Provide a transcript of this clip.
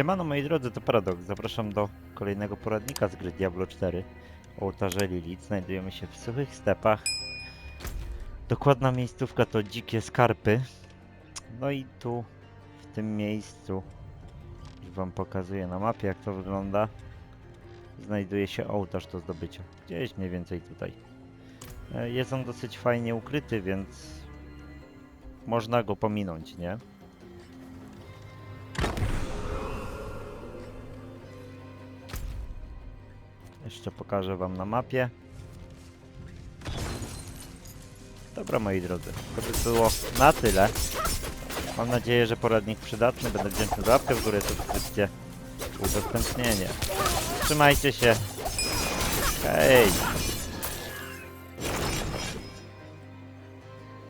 Siemano moi drodzy, to Paradox. Zapraszam do kolejnego poradnika z gry Diablo 4 o ołtarze Lilith. Znajdujemy się w suchych stepach. Dokładna miejscówka to Dzikie Skarpy. No i tu, w tym miejscu, już wam pokazuję na mapie jak to wygląda, znajduje się ołtarz do zdobycia. Gdzieś mniej więcej tutaj. E, Jest on dosyć fajnie ukryty, więc można go pominąć, nie? Jeszcze pokażę wam na mapie. Dobra moi drodzy, to by było na tyle. Mam nadzieję, że poradnik przydatny. Będę wdzięczny za łapkę w górę, subskrypcję, udostępnienie. Trzymajcie się. Hej!